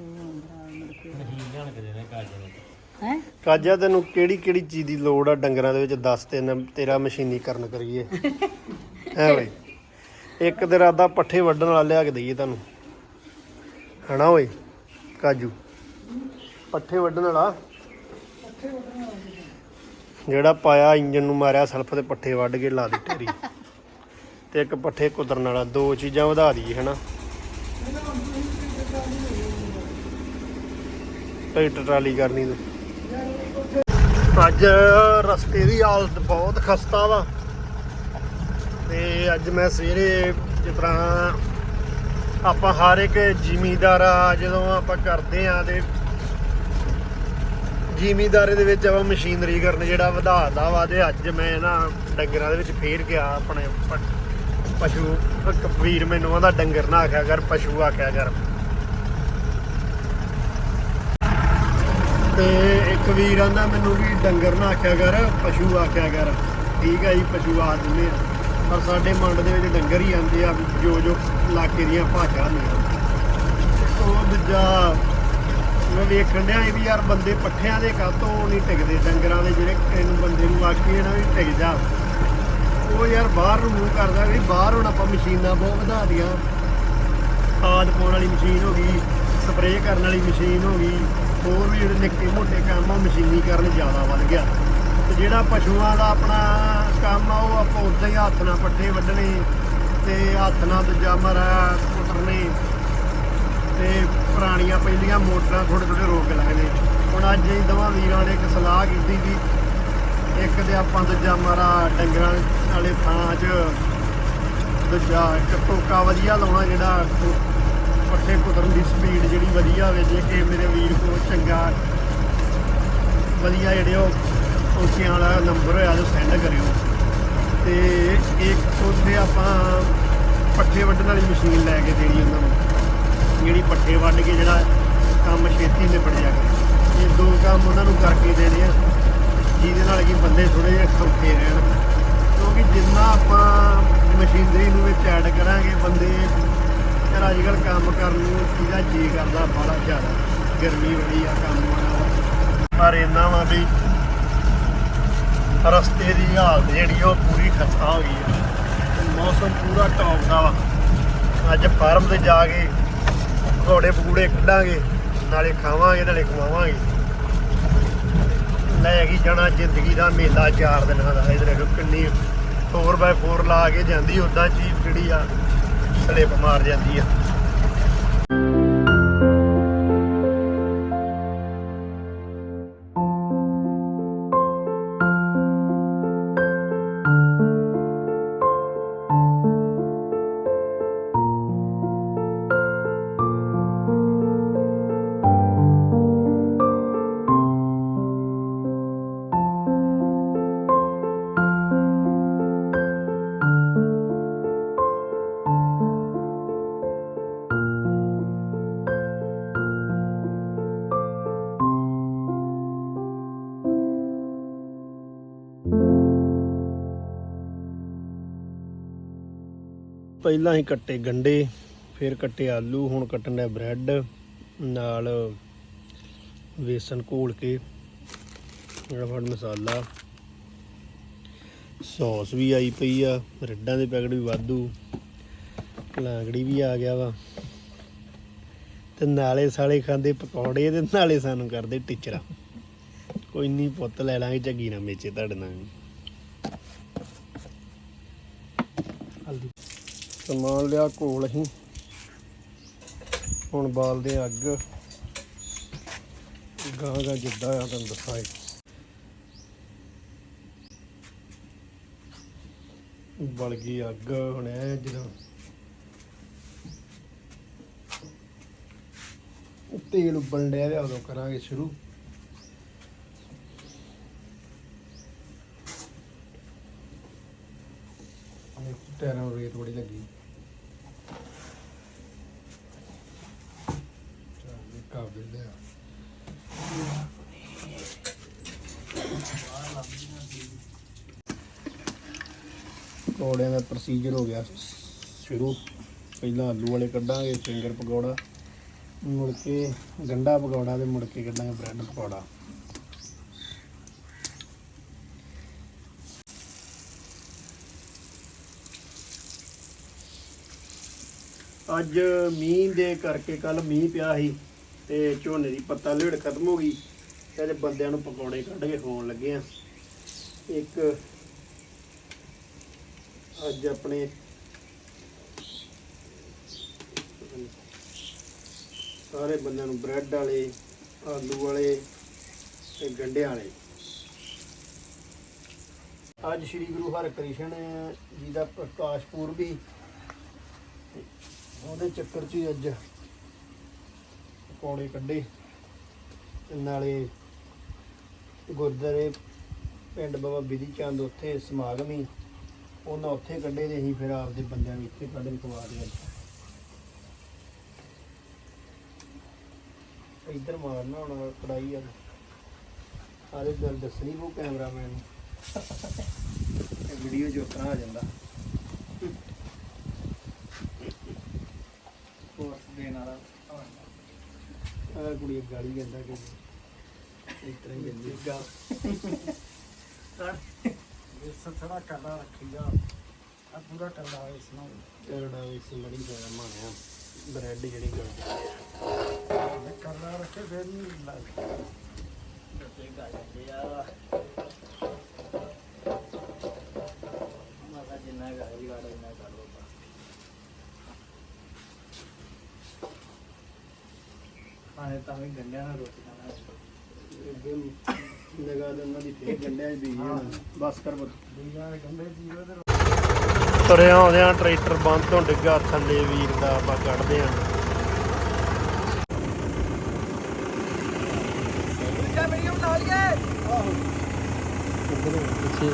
ਨਹੀਂ ਜਾਣ ਕਾਜੇ ਨੂੰ ਹੈ? ਕਾਜਾ ਤੈਨੂੰ ਕਿਹੜੀ ਕਿਹੜੀ ਚੀਜ਼ ਦੀ ਲੋੜ ਆ ਡੰਗਰਾਂ ਦੇ ਵਿੱਚ? ਦੱਸ ਤੇ ਨਾ ਤੇਰਾ ਮਸ਼ੀਨੀਕਰਨ ਕਰੀਏ। ਐ ਬਈ? ਇੱਕ ਤੇ ਰਾਦਾ ਪੱਠੇ ਵੱਢਣ ਵਾਲਾ ਲਿਆ ਕੇ ਦਈਏ ਤੁਹਾਨੂੰ। ਹਨਾ ਓਏ? ਕਾਜੂ। ਪੱਠੇ ਵੱਢਣ ਵਾਲਾ। ਜਿਹੜਾ ਪਾਇਆ ਇੰਜਨ ਨੂੰ ਮਾਰਿਆ ਸਲਫ ਦੇ ਪੱਠੇ ਵੱਢ ਕੇ ਲਾ ਦੇ ਢੇਰੀ ਤੇ ਇੱਕ ਪੱਠੇ ਕੁਤਰਨ ਵਾਲਾ। ਦੋ ਚੀਜ਼ਾਂ ਵਧਾ ਦਈਏ ਹਨਾ? ਟਰੈਕਟਰ ਟਰਾਲੀ ਕਰਨੀ ਨੂੰ ਅੱਜ ਰਸਤੇ ਦੀ ਹਾਲਤ ਬਹੁਤ ਖਸਤਾ ਵਾ। ਤੇ ਅੱਜ ਮੈਂ ਸਵੇਰੇ ਜਿਸ ਤਰ੍ਹਾਂ ਆਪਾਂ ਹਰ ਇੱਕ ਜ਼ਿਮੀਦਾਰ ਆ, ਜਦੋਂ ਆਪਾਂ ਕਰਦੇ ਆ ਤੇ ਜ਼ਿਮੀਦਾਰੇ ਦੇ ਵਿੱਚ ਆਪਾਂ ਮਸ਼ੀਨਰੀ ਕਰਨ ਜਿਹੜਾ ਵਧਾਦਾ ਵਾ ਤੇ ਅੱਜ ਮੈਂ ਨਾ ਡੰਗਰਾਂ ਦੇ ਵਿੱਚ ਫੇਰ ਗਿਆ ਆਪਣੇ ਪਸ਼ੂ ਕਬੀਰ ਮੈਨੂੰ ਉਹਦਾ ਡੰਗਰ ਨਾ ਆਖਿਆ ਕਰ, ਪਸ਼ੂ ਆਖਿਆ ਕਰ। ਤੇ ਇੱਕ ਵੀਰ ਆਂਦਾ ਮੈਨੂੰ ਵੀ ਡੰਗਰ ਨਾ ਆਖਿਆ ਕਰ, ਪਸ਼ੂ ਆਖਿਆ ਕਰ। ਠੀਕ ਹੈ ਜੀ, ਪਸ਼ੂ ਆ ਦਿੰਦੇ ਆ। ਪਰ ਸਾਡੇ ਮੰਡ ਦੇ ਵਿੱਚ ਡੰਗਰ ਹੀ ਆਂਦੇ ਆ, ਵੀ ਜੋ ਜੋ ਇਲਾਕੇ ਦੀਆਂ ਭਾਸ਼ਾ ਨੇ। ਉਹ ਦੂਜਾ, ਮੈਂ ਵੇਖਣ ਡਿਆ ਵੀ ਯਾਰ ਬੰਦੇ ਪੱਠਿਆਂ ਦੇ ਕਾਤੋਂ ਨਹੀਂ ਟਿਕਦੇ, ਡੰਗਰਾਂ ਦੇ ਜਿਹੜੇ ਇਹਨੂੰ ਬੰਦੇ ਨੂੰ ਆਖੀਏ ਨਾ ਵੀ ਟਿਕ ਜਾ। ਉਹ ਯਾਰ ਬਾਹਰ ਨੂੰ ਮੂੰਹ ਕਰਦਾ ਵੀ ਬਾਹਰ ਹੁਣ ਆਪਾਂ ਮਸ਼ੀਨਾਂ ਬਹੁਤ ਵਧਾ ਦੀਆਂ। ਖਾਦ ਪਾਉਣ ਵਾਲੀ ਮਸ਼ੀਨ ਹੋ ਗਈ, ਸਪਰੇਅ ਕਰਨ ਵਾਲੀ ਮਸ਼ੀਨ ਹੋ ਗਈ। ਹੋਰ ਵੀ ਜਿਹੜੇ ਨਿੱਕੇ ਮੋਟੇ ਕੰਮ ਆ ਮਸ਼ੀਨੀਕਰਨ ਜ਼ਿਆਦਾ ਵੱਧ ਗਿਆ। ਤੇ ਜਿਹੜਾ ਪਸ਼ੂਆਂ ਦਾ ਆਪਣਾ ਕੰਮ ਆ, ਉਹ ਆਪਾਂ ਉਦਾਂ ਹੀ ਹੱਥ ਨਾਲ ਪੱਠੇ ਵੱਢਣੇ, ਤੇ ਹੱਥ ਨਾਲ ਦੂਜਾ ਮਰਾ ਕੁੱਟਣੇ, ਤੇ ਪੁਰਾਣੀਆਂ ਪਹਿਲੀਆਂ ਮੋਟਰਾਂ ਥੋੜੇ ਥੋੜੇ ਰੋਕ ਲਾਏ ਨੇ ਹੁਣ ਅੱਜ ਹੀ ਦਵਾਂ ਵੀਰਾਂ ਨੇ ਇੱਕ ਸਲਾਹ ਕੀਤੀ ਵੀ ਇੱਕ ਤੇ ਆਪਾਂ ਦੂਜਾ ਮਾਰਾ ਡੰਗਰਾਂ ਵਾਲੇ ਥਾਂ 'ਚ, ਦੂਜਾ ਇੱਕ ਟੋਕਾ ਵਧੀਆ ਲਾਉਣਾ ਜਿਹੜਾ ਪੱਠੇ ਕੁਤਰਨ ਦੀ ਸਪੀਡ ਜਿਹੜੀ ਵਧੀਆ ਹੋਵੇ, ਜੇ ਕਿ ਮੇਰੇ ਵੀਰ ਕੋਲ ਚੰਗਾ ਵਧੀਆ ਜਿਹੜੇ ਉਹ ਟੋਕਿਆਂ ਵਾਲਾ ਨੰਬਰ ਹੋਇਆ ਉਹ ਸੈਂਡ ਕਰਿਓ। ਤੇ ਇੱਕ ਉੱਥੇ ਆਪਾਂ ਪੱਠੇ ਵੱਢਣ ਵਾਲੀ ਮਸ਼ੀਨ ਲੈ ਕੇ ਦੇਣੀ ਉਹਨਾਂ ਨੂੰ। ਜਿਹੜੀ ਪੱਠੇ ਵੱਢ ਕੇ ਜਿਹੜਾ ਕੰਮ ਛੇਤੀ ਨਿਬੜ ਜਾ ਇਹ ਦੋ ਕੰਮ ਉਹਨਾਂ ਨੂੰ ਕਰਕੇ ਦੇਣੇ ਆ, ਜਿਹਦੇ ਨਾਲ ਕਿ ਬੰਦੇ ਥੋੜੇ ਜਿਹਾ ਸੌਖੇ ਰਹਿਣ। ਕਿਉਂਕਿ ਜਿੰਨਾ ਆਪਾਂ ਮਸ਼ੀਨਰੀ ਨੂੰ ਵਿੱਚ ਐਡ ਕਰਾਂਗੇ, ਬੰਦੇ ਯਾਰ ਅੱਜ ਕੱਲ੍ਹ ਕੰਮ ਕਰਨ ਨੂੰ ਕਿਹਦਾ ਜੀ ਕਰਦਾ ਬੜਾ ਜ਼ਿਆਦਾ। ਗਰਮੀ ਬੜੀ ਆ ਕੰਮ ਵਾਲਾ ਪਰ ਇੰਨਾ ਵਾ ਵੀ ਰਸਤੇ ਦੀ ਹਾਲਤ ਜਿਹੜੀ ਉਹ ਪੂਰੀ ਖਸਤਾ ਹੋ ਗਈ ਆ। ਮੌਸਮ ਪੂਰਾ ਟੌਪ ਦਾ ਵਾ। ਅੱਜ ਫਾਰਮ ਤੇ ਜਾ ਕੇ ਘੋੜੇ ਪਕੂੜੇ ਕੱਢਾਂਗੇ, ਨਾਲੇ ਖਾਵਾਂਗੇ, ਨਾਲੇ ਖਵਾਵਾਂਗੇ। ਲੈ ਗਈ ਜਾਣਾ ਜ਼ਿੰਦਗੀ ਦਾ ਮੇਲਾ ਚਾਰ ਦਿਨਾਂ ਦਾ। ਇਧਰ ਦੇਖੋ ਕਿੰਨੀ 4x4 ਲਾ ਕੇ ਜਾਂਦੀ ਉਦਾਂ ਚੀਜ਼ ਜਿਹੜੀ ਆ ਸਲਿੱਪ ਮਾਰ ਜਾਂਦੀ ਆ। ਪਹਿਲਾਂ ਹੀ ਕੱਟੇ ਗੰਡੇ, ਫਿਰ ਕੱਟੇ ਆਲੂ, ਹੁਣ ਕੱਟਣ ਦਾ ਬ੍ਰੈਡ, ਨਾਲ ਵੇਸਣ ਘੋਲ ਕੇ ਰਫੜ ਮਸਾਲਾ। ਸੌਸ ਵੀ ਆਈ ਪਈ ਆ ਬ੍ਰੈਡਾਂ ਦੇ ਪੈਕਟ ਵੀ ਵਾਧੂ, ਲਾਂਗੜੀ ਵੀ ਆ ਗਿਆ ਵਾ। ਤੇ ਨਾਲੇ ਸਾਲੇ ਖਾਂਦੇ ਪਕੌੜੇ ਤੇ ਨਾਲੇ ਸਾਨੂੰ ਕਰਦੇ ਟੀਚਰਾਂ। ਕੋਈ ਨਹੀਂ ਪੁੱਤ ਲੈ ਲਾਂਗੇ, ਝੱਗੀ ਨਾ ਮੇਚੇ ਤੁਹਾਡੇ ਨਾਲ ਸਮਾਨ ਲਿਆ ਕੋਲ ਅਸੀਂ। ਹੁਣ ਬਾਲਦੇ ਆ ਅੱਗ। ਗਾਂ ਗਾਂ ਜਿੱਦਾਂ ਆ, ਤੁਹਾਨੂੰ ਦਿਖਾਏ ਬਲ ਗਈ ਅੱਗ ਹੁਣ ਐ ਜਦੋਂ। ਤੇਲ ਉਬਲਣ ਡਿਆ ਤੇ ਉਦੋਂ ਕਰਾਂਗੇ ਸ਼ੁਰੂ। ਟੈਰਾਂ ਨੂੰ ਰੇਤ ਬੜੀ ਲੱਗੀ ਚੱਲ ਇਹ ਕਾਬਿਲ ਲਿਆ ਪਕੌੜਿਆਂ ਦਾ ਪ੍ਰੋਸੀਜਰ ਹੋ ਗਿਆ ਸ਼ੁਰੂ। ਪਹਿਲਾਂ ਆਲੂ ਵਾਲੇ ਕੱਢਾਂਗੇ, ਫਿੰਗਰ ਪਕੌੜਾ। ਮੁੜ ਕੇ ਗੰਡਾ ਪਕੌੜਾ ਤੇ ਮੁੜ ਕੇ ਕੱਢਾਂਗੇ ਬ੍ਰੈਡ ਪਕੌੜਾ। ਅੱਜ ਮੀਂਹ ਦੇ ਕਰਕੇ ਕੱਲ ਮੀਂਹ ਪਿਆ ਸੀ ਤੇ ਝੋਨੇ ਦੀ ਪੱਤਾ ਲੇੜ ਖਤਮ ਹੋ ਗਈ ਤੇ ਬੰਦਿਆਂ ਨੂੰ ਪਕੌੜੇ ਕੱਢ ਕੇ ਖਵਾਉਣ ਲੱਗੇ ਆ। ਇੱਕ ਅੱਜ ਆਪਣੇ ਸਾਰੇ ਬੰਦਿਆਂ ਨੂੰ ਬ੍ਰੈਡ ਵਾਲੇ, ਆਲੂ ਵਾਲੇ ਤੇ ਗੰਢੇ ਵਾਲੇ। ਅੱਜ ਸ੍ਰੀ ਗੁਰੂ ਹਰਕ੍ਰਿਸ਼ਨ ਜੀ ਦਾ ਪ੍ਰਕਾਸ਼ ਪੁਰਬ ਵੀ ਉਹਦੇ ਚੱਕਰ 'ਚ ਹੀ ਅੱਜ ਪਕੌੜੇ ਕੱਢੇ ਨਾਲੇ ਗੁਰਦੁਆਰੇ ਪਿੰਡ ਬਾਬਾ ਬਿਧੀ ਚੰਦ ਉੱਥੇ ਸਮਾਗਮ ਹੀ ਉਹਨਾਂ ਉੱਥੇ ਕੱਢੇ ਤੇ ਅਸੀਂ ਫਿਰ ਆਪਦੇ ਬੰਦਿਆਂ ਨੂੰ ਇੱਥੇ ਕੱਢ ਕੇ ਖਵਾ ਦਿਆ ਇੱਧਰ ਮਾਰਨਾ ਹੁਣ ਕੜਾਈ ਆ ਸਾਰੇ ਗੱਲ ਦੱਸਣੀ ਉਹ ਕੈਮਰਾਮੈਨ ਨੂੰ। ਵੀਡੀਓ ਜੋ ਤਰ੍ਹਾਂ ਆ ਜਾਂਦਾ। ਕੋਰਸ ਦੇਣ ਵਾਲਾ। ਆ ਕੁੜੀ ਗਾਲੀ ਕਹਿੰਦਾ ਕਿ ਇਸ ਤਰ੍ਹਾਂ ਹੀ ਜਾਂਦੀ ਗਾ ਇਸ ਥੋੜਾ ਕਲਾ ਰੱਖੀਗਾ ਆ ਪੂਰਾ ਕਲਾ ਇਸ ਨੂੰ ਕਰਨਾ ਇਸ ਲੜੀ ਦਾ ਮਾਣਿਆ ਬ੍ਰੈਡ ਜਿਹੜੀ ਕਰਦੇ ਇਹ ਕਲਾ ਰੱਖੇ ਫਿਰ ਨਹੀਂ ਲੱਗ ਤੇ ਗਾਜਦੇ ਆ। ਮਾਤਾ ਜਿੰਨਾ ਗਾਈ ਵਾਲਾ ਇੰਨਾ ਕਰ ਲੋ ਆਏ ਤਾਂ ਵੀ ਗੰਡਿਆਂ ਨਾਲ ਰੋਟੀ ਖਾਣਾ। ਨਗਾ ਦੇ ਉਹਨਾਂ ਦੀ ਫੇਰ ਗੰਡਿਆਂ ਦੀ ਬਸ ਕਰ ਬਸ ਤੁਰਿਆ ਆਉਂਦਿਆਂ ਟਰੈਕਟਰ ਬੰਦ ਤੋਂ ਡਿੱਗਾ ਥੱਲੇ ਵੀਰ ਦਾ ਆਪਾਂ ਕੱਢਦੇ ਆਂ। ਦੂਜਾ ਵੀਡੀਓ ਬਣਾ ਲਈਏ ਪਿੱਛੇ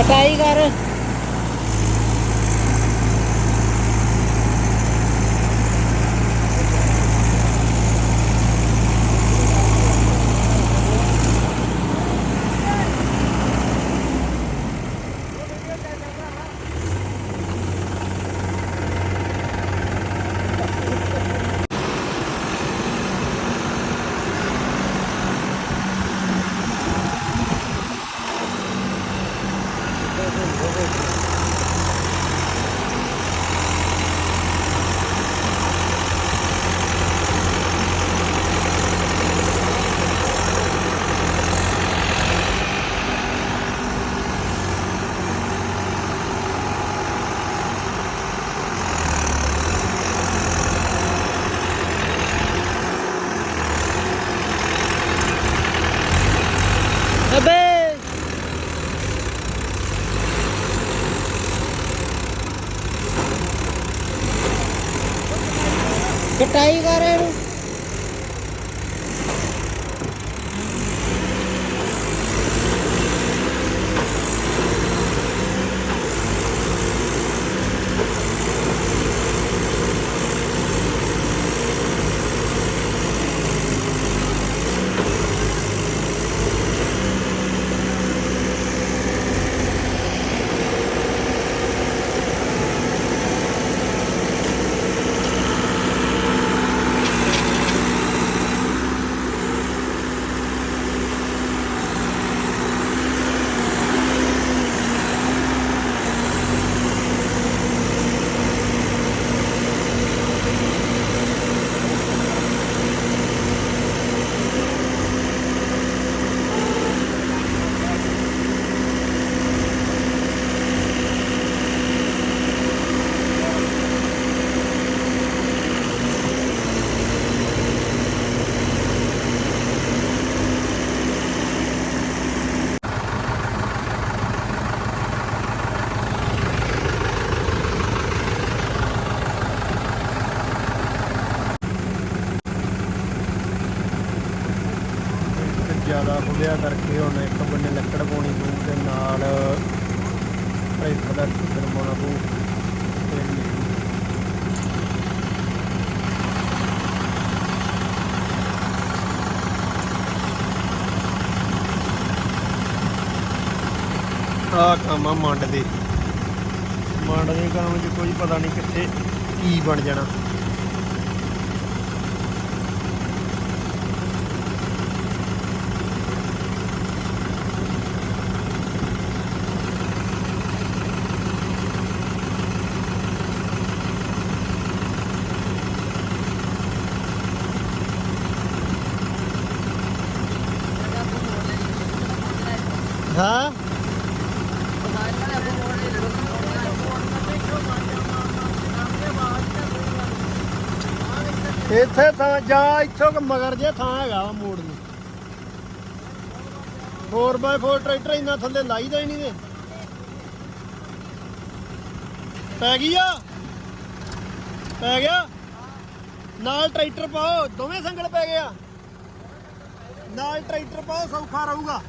ਕਟਾਈ ਕਰ। Thank you. ਕਟਾਈ ਕਰ ਇਹਨੂੰ। ਲਿਆ ਕਰਕੇ ਹੁਣ ਇੱਕ ਬੰਨੇ ਲੱਕੜ ਪਾਉਣੀ ਪਊ ਤੇ ਨਾਲ ਪ੍ਰਾਈਸ ਦਾ ਚਿੱਤਰ ਪਾਉਣਾ ਪਊ। ਆ ਕੰਮ ਆ ਮੰਡ ਦੇ। ਮੰਡ ਦੇ ਕੰਮ 'ਚ ਕੋਈ ਪਤਾ ਨਹੀਂ ਕਿੱਥੇ ਕੀ ਬਣ ਜਾਣਾ। ਇੱਥੇ ਤਾਂ ਜਾ ਇੱਥੋਂ ਕਿ ਮਗਰ ਜੇ ਥਾਂ ਹੈਗਾ ਵਾ ਮੋੜ ਨੂੰ। 4x4 ਟਰੈਕਟਰ ਇੰਨਾ ਥੱਲੇ ਲਾਈਦਾ ਹੀ ਨਹੀਂ ਤੇ ਪੈ ਗਈ ਆ? ਪੈ ਗਿਆ? ਨਾਲ ਟਰੈਕਟਰ ਪਾਓ, ਦੋਵੇਂ ਸੰਗਲ ਪੈ ਗਿਆ ਨਾਲ ਟਰੈਕਟਰ ਪਾਓ, ਸੌਖਾ ਰਹੂਗਾ।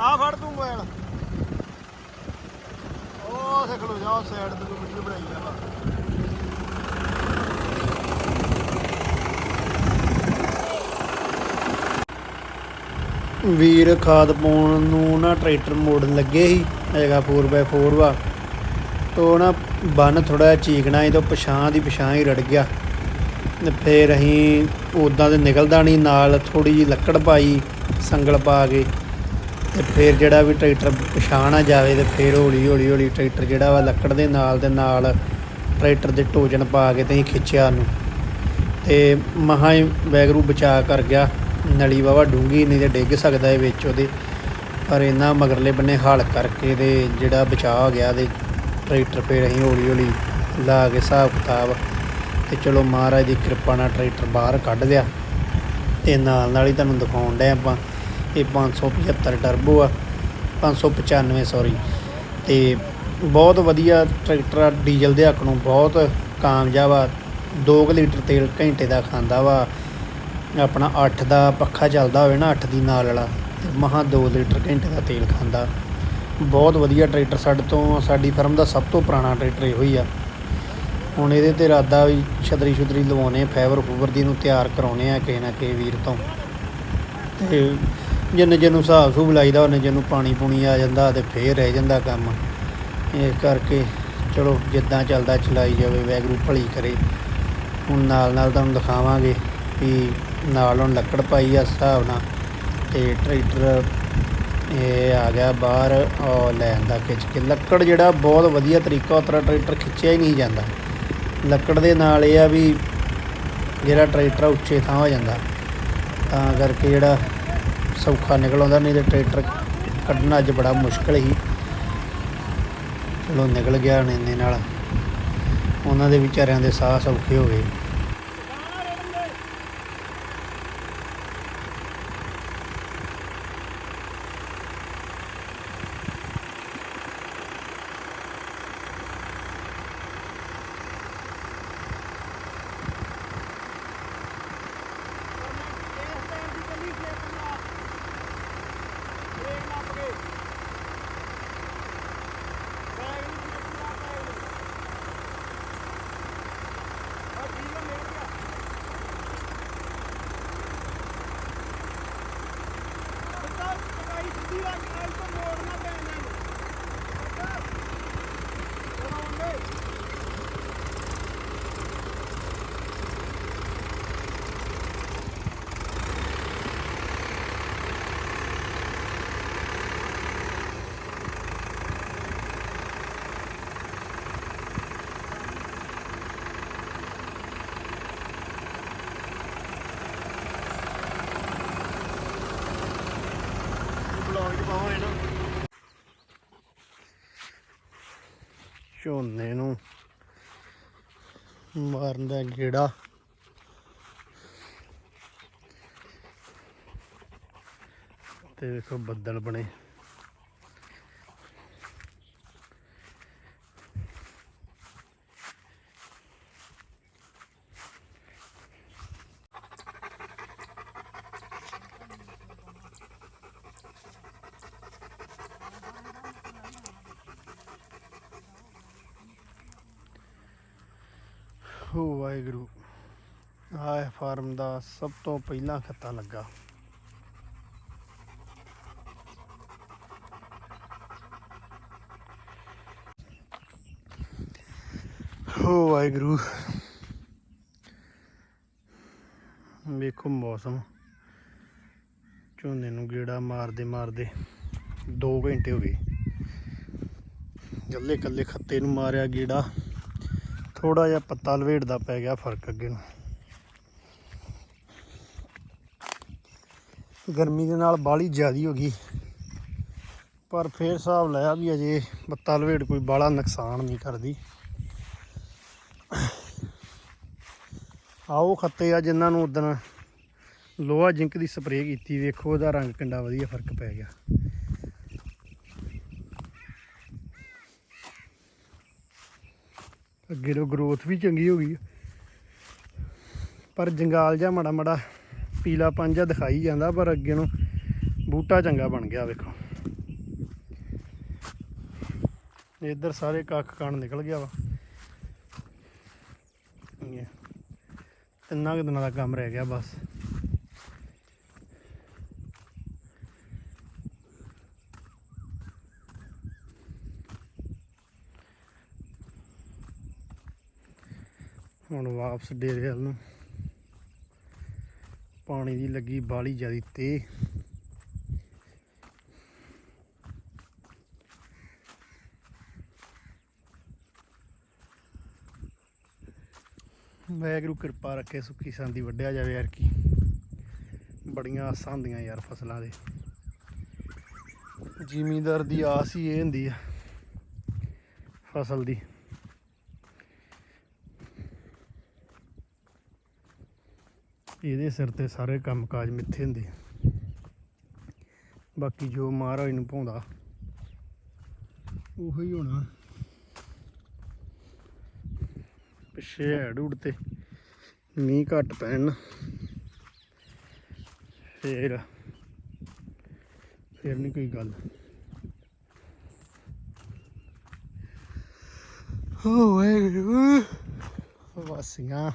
ਆ ਫੜ ਤੂੰ ਮੋਬਾਈਲ ਉਹ ਸਿੱਖ ਲੋ ਜਾ ਸਾਈਡ ਤੇ ਵੀਡੀਓ ਬਣਾਈ ਜਾ। ਵੀਰ ਖਾਦ ਪਾਉਣ ਨੂੰ ਨਾ ਟਰੈਕਟਰ ਮੋੜਨ ਲੱਗੇ ਸੀ, ਹੈਗਾ 4x4 ਵਾ। ਤੋ ਨਾ ਬੰਨ ਥੋੜਾ ਚੀਕਣਾ ਸੀ ਤੋਂ ਪਛਾਂ ਦੀ ਪਛਾਂ ਹੀ ਰੜ ਗਿਆ। ਤੇ ਫੇਰ ਅਸੀਂ ਉਦਾਂ ਦੇ ਨਿਕਲਦਾ ਨਹੀਂ, ਨਾਲ ਥੋੜੀ ਜਿਹੀ ਲੱਕੜ ਪਾਈ, ਸੰਗਲ ਪਾ ਕੇ। ਤੇ ਫਿਰ ਜਿਹੜਾ ਵੀ ਟਰੈਕਟਰ ਪਛਾਣ ਆ ਜਾਵੇ ਤੇ ਫਿਰ ਹੌਲੀ ਹੌਲੀ ਹੌਲੀ ਟਰੈਕਟਰ ਜਿਹੜਾ ਵਾ ਲੱਕੜ ਦੇ ਨਾਲ ਦੇ ਨਾਲ ਟਰੈਕਟਰ ਦੇ ਟੋਜਨ ਪਾ ਕੇ ਤੇ ਅਸੀਂ ਖਿੱਚਿਆ ਉਹਨੂੰ। ਤੇ ਮਹਾ ਹੀ ਵੈਗਰੂ ਬਚਾ ਕਰ ਗਿਆ। ਨਲੀ ਵਾਵਾ ਡੂੰਗੀ ਨਹੀਂ ਤੇ ਡਿੱਗ ਸਕਦਾ ਇਹ ਵਿੱਚ ਉਹਦੇ। ਪਰ ਇਹਨਾਂ ਮਗਰਲੇ ਬੰਨੇ ਹਾਲ ਕਰਕੇ ਤੇ ਜਿਹੜਾ ਬਚਾਅ ਹੋ ਗਿਆ ਤੇ ਟਰੈਕਟਰ ਫਿਰ ਅਸੀਂ ਹੌਲੀ ਹੌਲੀ ਲਾ ਕੇ ਹਿਸਾਬ ਕਿਤਾਬ ਤੇ ਚਲੋ ਮਹਾਰਾਜ ਦੀ ਕਿਰਪਾ ਨਾਲ ਟਰੈਕਟਰ ਬਾਹਰ ਕੱਢ ਲਿਆ ਤੇ ਨਾਲ ਨਾਲ ਹੀ ਤੁਹਾਨੂੰ ਦਿਖਾਉਣ ਡਏ ਆਪਾਂ, ਇਹ 575 ਟਰਬੋ ਆ 595 ਸੌਰੀ ਤੇ ਬਹੁਤ ਵਧੀਆ ਟਰੈਕਟਰ ਆ, ਡੀਜ਼ਲ ਦੇ ਹੱਕ ਨੂੰ ਬਹੁਤ ਕਾਮਯਾਬ ਆ 2 ਲੀਟਰ ਤੇਲ ਘੰਟੇ ਦਾ ਖਾਂਦਾ ਵਾ। ਆਪਣਾ 8 ਦਾ ਪੱਖਾ ਚੱਲਦਾ ਹੋਵੇ ਨਾ 8 ਦੀ ਨਾਲ ਵਾਲਾ, ਤੇ ਮਹਾ 2 ਲੀਟਰ ਘੰਟੇ ਦਾ ਤੇਲ ਖਾਂਦਾ। ਬਹੁਤ ਵਧੀਆ ਟਰੈਕਟਰ ਸਾਡੇ ਤੋਂ, ਸਾਡੀ ਫਰਮ ਦਾ ਸਭ ਤੋਂ ਪੁਰਾਣਾ ਟਰੈਕਟਰ ਇਹੋ ਹੀ ਆ। ਹੁਣ ਇਹਦੇ ਤੇ ਇਰਾਦਾ ਵੀ ਛਤਰੀ ਛੁਤਰੀ ਲਵਾਉਣੇ, ਫਾਈਬਰ ਫੂਬਰ ਦੀ ਨੂੰ ਤਿਆਰ ਕਰਾਉਣੇ ਆ ਕਿਸੇ ਨਾ ਕਿਸੇ ਵੀਰ ਤੋਂ। ਤੇ ਜਿੰਨੇ ਜਿਹਨੂੰ ਹਿਸਾਬ ਸੂਬ ਲਾਈਦਾ, ਉਹਨੇ ਜਿਹਨੂੰ ਪਾਣੀ ਪੂਣੀ ਆ ਜਾਂਦਾ ਤੇ ਫੇਰ ਰਹਿ ਜਾਂਦਾ ਕੰਮ। ਇਸ ਕਰਕੇ ਚਲੋ ਜਿੱਦਾਂ ਚੱਲਦਾ ਚਲਾਈ ਜਾਵੇ ਵੈਗਰੂ ਭਲੀ ਕਰੇ। ਹੁਣ ਨਾਲ ਨਾਲ ਤੁਹਾਨੂੰ ਦਿਖਾਵਾਂਗੇ ਵੀ ਨਾਲ ਹੁਣ ਲੱਕੜ ਪਾਈ ਆ ਹਿਸਾਬ ਨਾਲ ਤੇ ਟਰੈਕਟਰ ਇਹ ਆ ਗਿਆ ਬਾਹਰ, ਉਹ ਲੈਣ ਦਾ ਖਿੱਚ ਕੇ। ਲੱਕੜ ਜਿਹੜਾ ਬਹੁਤ ਵਧੀਆ ਤਰੀਕਾ ਉਤਰਾ ਟਰੈਕਟਰ ਖਿੱਚਿਆ ਹੀ ਨਹੀਂ ਜਾਂਦਾ। ਲੱਕੜ ਦੇ ਨਾਲ ਇਹ ਆ ਵੀ ਜਿਹੜਾ ਟਰੈਕਟਰ ਆ, ਉੱਚੇ ਥਾਂ ਹੋ ਜਾਂਦਾ। ਤਾਂ ਕਰਕੇ ਜਿਹੜਾ ਸੌਖਾ ਨਿਕਲ ਆਉਂਦਾ ਨਹੀਂ ਤੇ ਟਰੈਕਟਰ ਕੱਢਣਾ ਅੱਜ ਬੜਾ ਮੁਸ਼ਕਲ ਸੀ। ਚਲੋ ਨਿਕਲ ਗਿਆ ਹੁਣ ਇੰਨੇ ਨਾਲ। ਉਹਨਾਂ ਦੇ ਵਿਚਾਰਿਆਂ ਦੇ ਸਾਹ ਸੌਖੇ ਹੋ ਗਏ। ਝੋਨੇ ਨੂੰ ਮਾਰਨ ਦਾ ਗੇੜਾ। ਤੇ ਵੇਖੋ ਬੱਦਲ ਬਣੇ। ਸਭ ਤੋਂ ਪਹਿਲਾਂ ਖੱਤਾ ਲੱਗਾ। ਹੋ ਵਾਹਿਗੁਰੂ। ਵੇਖੋ ਮੌਸਮ। ਝੋਨੇ ਨੂੰ ਗੇੜਾ ਮਾਰਦੇ ਮਾਰਦੇ 2 ਘੰਟੇ ਹੋ ਗਏ। ਗੱਲੇ ਕੱਲੇ ਖੱਤੇ ਨੂੰ ਮਾਰਿਆ ਗੇੜਾ। ਥੋੜਾ ਜਿਹਾ ਪੱਤਾ ਲਵੇੜਦਾ ਪੈ ਗਿਆ ਫ਼ਰਕ ਅੱਗੇ ਨੂੰ। ਗਰਮੀ ਦੇ ਨਾਲ ਬਾਲੀ ਜ਼ਿਆਦੀ ਹੋ ਗਈ। ਪਰ ਫੇਰ ਹਿਸਾਬ ਲਾਇਆ ਵੀ ਅਜੇ ਪੱਤਾ ਲਵੇੜ ਕੋਈ ਬਾਲਾ ਨੁਕਸਾਨ ਨਹੀਂ ਕਰਦੀ। ਆਓ ਖੱਤੇ ਆ ਜਿਨ੍ਹਾਂ ਨੂੰ ਉਦਣ ਲੋਹਾ ਜਿੰਕ ਦੀ ਸਪਰੇਅ ਕੀਤੀ, ਵੇਖੋ ਉਹਦਾ ਰੰਗ ਕਿੰਨਾ ਵਧੀਆ ਫ਼ਰਕ ਪੈ ਗਿਆ। ਅੱਗੇ ਤੋਂ ਗਰੋਥ ਵੀ ਚੰਗੀ ਹੋ ਗਈ। ਪਰ ਜੰਗਾਲ ਜਾਂ ਮੜਾ ਮੜਾ ਪੀਲਾ ਪੰਜਾ ਦਿਖਾਈ ਜਾਂਦਾ, ਪਰ ਅੱਗੇ ਨੂੰ ਬੂਟਾ ਚੰਗਾ ਬਣ ਗਿਆ, ਵੇਖੋ। ਇੱਧਰ ਸਾਰੇ ਕੱਖ ਕਣ ਨਿਕਲ ਗਿਆ ਵਾ। ਤਿੰਨਾਂ ਕੁ ਦਿਨਾਂ ਦਾ ਕੰਮ ਰਹਿ ਗਿਆ ਬਸ। ਹੁਣ ਵਾਪਸ ਡੇਰੇ ਵੱਲ ਨੂੰ। ਪਾਣੀ ਦੀ ਲੱਗੀ ਬਾਲੀ ਜਿਆਦੀ ਤੇ। ਵੈਗਰੂ ਕਿਰਪਾ ਰੱਖੇ ਸੁੱਕੀ ਸੰਦੀ ਵੱਢਿਆ ਜਾਵੇ ਯਾਰ ਕੀ ਬੜੀਆਂ ਆਸਾਂ ਹੁੰਦੀਆਂ ਯਾਰ ਫਸਲਾਂ ਦੇ। ਜ਼ਿਮੀਂਦਾਰ ਦੀ ਆਸ ਹੀ ਇਹ ਹੁੰਦੀ ਆ ਫਸਲ ਦੀ। ਇਹਦੇ ਸਿਰ ਤੇ ਸਾਰੇ ਕੰਮਕਾਜ ਮਿੱਥੇ ਹੁੰਦੇ ਬਾਕੀ ਜੋ ਮਹਾਰਾਜ ਨੂੰ ਪਾਉਂਦਾ ਉਹੀ ਹੋਣਾ। ਪਿੱਛੇ ਹੈਡ ਤੇ ਮੀਂਹ ਘੱਟ ਪੈਣ। ਫੇਰ ਫੇਰ ਨਹੀਂ ਕੋਈ ਗੱਲ। ਹੋ ਵਾਸੀਆਂ।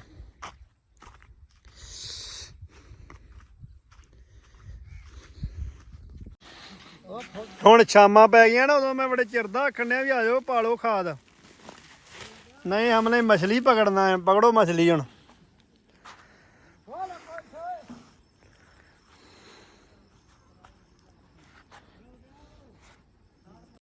ਹੁਣ ਛਾਮਾਂ ਪੈ ਗਈਆਂ ਨਾ, ਉਦੋਂ ਮੈਂ ਬੜੇ ਚਿਰ ਦਾ ਆਖਣ ਡਿਆ ਵੀ ਆ ਪਾਲੋ ਖਾਦ। ਨਹੀਂ, ਹਮਨੇ ਮਛਲੀ ਪਕੜਨਾ ਹੈ, ਪਕੜੋ ਮਛਲੀ ਹੁਣ।